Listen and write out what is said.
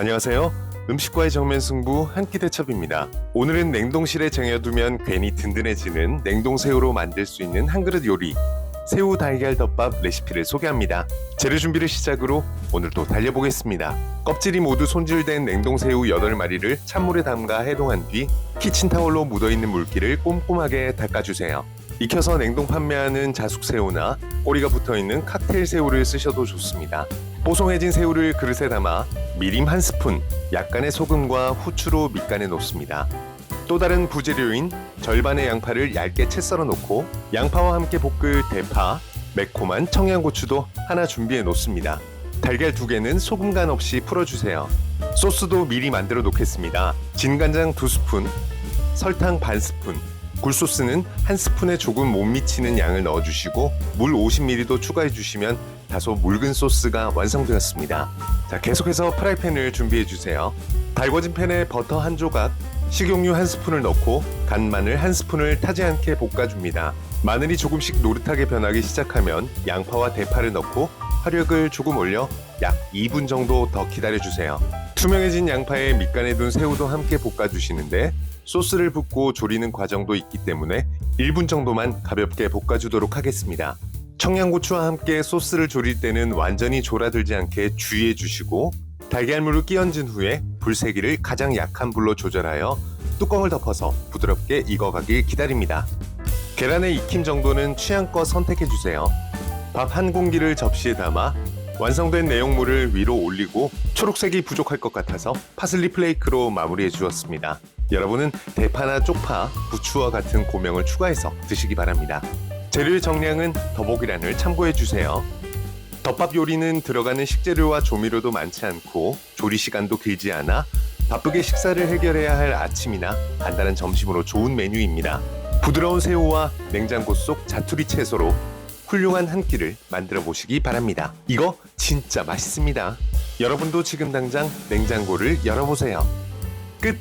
안녕하세요. 음식과의 정면 승부 한 끼 대첩입니다. 오늘은 냉동실에 쟁여두면 괜히 든든해지는 냉동새우로 만들 수 있는 한 그릇 요리 새우 달걀 덮밥 레시피를 소개합니다. 재료 준비를 시작으로 오늘도 달려보겠습니다. 껍질이 모두 손질된 냉동새우 8마리를 찬물에 담가 해동한 뒤 키친타올로 묻어있는 물기를 꼼꼼하게 닦아주세요. 익혀서 냉동 판매하는 자숙새우나 꼬리가 붙어있는 칵테일 새우를 쓰셔도 좋습니다. 뽀송해진 새우를 그릇에 담아 미림 한 스푼, 약간의 소금과 후추로 밑간에 놓습니다. 또 다른 부재료인 절반의 양파를 얇게 채 썰어 놓고 양파와 함께 볶을 대파, 매콤한 청양고추도 하나 준비해 놓습니다. 달걀 두 개는 소금 간 없이 풀어주세요. 소스도 미리 만들어 놓겠습니다. 진간장 두 스푼, 설탕 반 스푼, 굴소스는 한 스푼에 조금 못 미치는 양을 넣어주시고 물 50ml도 추가해 주시면 다소 묽은 소스가 완성되었습니다. 자, 계속해서 프라이팬을 준비해 주세요. 달궈진 팬에 버터 한 조각, 식용유 한 스푼을 넣고 간 마늘 한 스푼을 타지 않게 볶아줍니다. 마늘이 조금씩 노릇하게 변하기 시작하면 양파와 대파를 넣고 화력을 조금 올려 약 2분 정도 더 기다려주세요. 투명해진 양파에 밑간에 둔 새우도 함께 볶아주시는데 소스를 붓고 조리는 과정도 있기 때문에 1분 정도만 가볍게 볶아주도록 하겠습니다. 청양고추와 함께 소스를 조릴 때는 완전히 졸아들지 않게 주의해 주시고 달걀물을 끼얹은 후에 불세기를 가장 약한 불로 조절하여 뚜껑을 덮어서 부드럽게 익어가길 기다립니다. 계란의 익힘 정도는 취향껏 선택해 주세요. 밥 한 공기를 접시에 담아 완성된 내용물을 위로 올리고 초록색이 부족할 것 같아서 파슬리 플레이크로 마무리해 주었습니다. 여러분은 대파나 쪽파, 부추와 같은 고명을 추가해서 드시기 바랍니다. 재료의 정량은 더보기란을 참고해 주세요. 덮밥 요리는 들어가는 식재료와 조미료도 많지 않고 조리 시간도 길지 않아 바쁘게 식사를 해결해야 할 아침이나 간단한 점심으로 좋은 메뉴입니다. 부드러운 새우와 냉장고 속 자투리 채소로 훌륭한 한 끼를 만들어 보시기 바랍니다. 이거 진짜 맛있습니다. 여러분도 지금 당장 냉장고를 열어보세요. 끝!